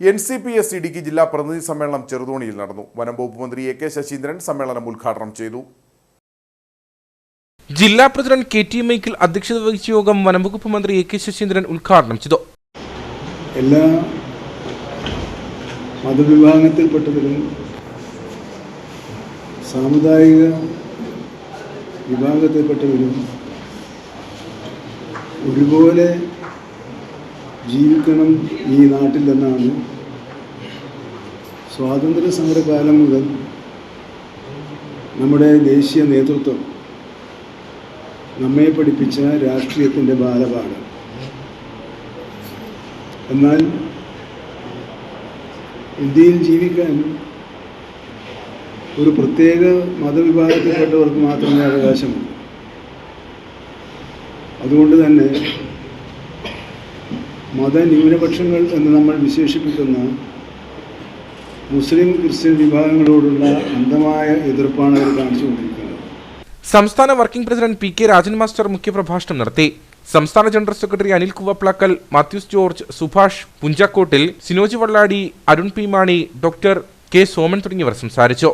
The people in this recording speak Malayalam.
N C P S Idukki ജില്ലാ പ്രതിനിധി സമ്മേളനം ചെറുതോണിയിൽ നടന്നു. വനം വകുപ്പ് മന്ത്രി എ കെ ശശീന്ദ്രൻ സമ്മേളനം ഉദ്ഘാടനം ചെയ്തു. ജില്ലാ പ്രസിഡന്റ് കെ ടി മൈക്കിൾ അധ്യക്ഷത വഹിച്ച യോഗം വനംവകുപ്പ് മന്ത്രി എ കെ ശശീന്ദ്രൻ ഉദ്ഘാടനം ചെയ്തു. എല്ലാ മതവിഭാഗത്തിൽപ്പെട്ടവരും സാമുദായിക വിഭാഗത്തിൽപ്പെട്ടവരും ഒരുപോലെ ജീവിക്കണം ഈ നാട്ടിൽ എന്നാണ് സ്വാതന്ത്ര്യ സമരകാലം മുതൽ നമ്മുടെ ദേശീയ നേതൃത്വം നമ്മെ പഠിപ്പിച്ച രാഷ്ട്രീയത്തിന്റെ ബാലപാഠം. എന്നാൽ ഇന്ത്യയിൽ ജീവിക്കാൻ ഒരു പ്രത്യേക മതവിഭാഗത്തിൽപ്പെട്ടവർക്ക് മാത്രമേ അവകാശമുള്ളൂ. അതുകൊണ്ട് തന്നെ മതന്യൂനപക്ഷങ്ങൾ എന്ന് നമ്മൾ വിശേഷിപ്പിക്കുന്ന മുസ്ലിം ക്രിസ്ത്യൻ വിഭാഗങ്ങളോടുള്ള അന്ധമായ എതിർപ്പാണ് അവർ കാണിച്ചുകൊണ്ടിരിക്കുന്നത്. സംസ്ഥാന working president P K Rajan master മുഖ്യപ്രഭാഷണം നടത്തി. സംസ്ഥാന general secretary Anil Kuvaplackal Mathews George Subhash Punchakottil Sinoj Valladi Arun P Mani doctor K Soman തുടങ്ങിയവർ സംസാരിച്ചു.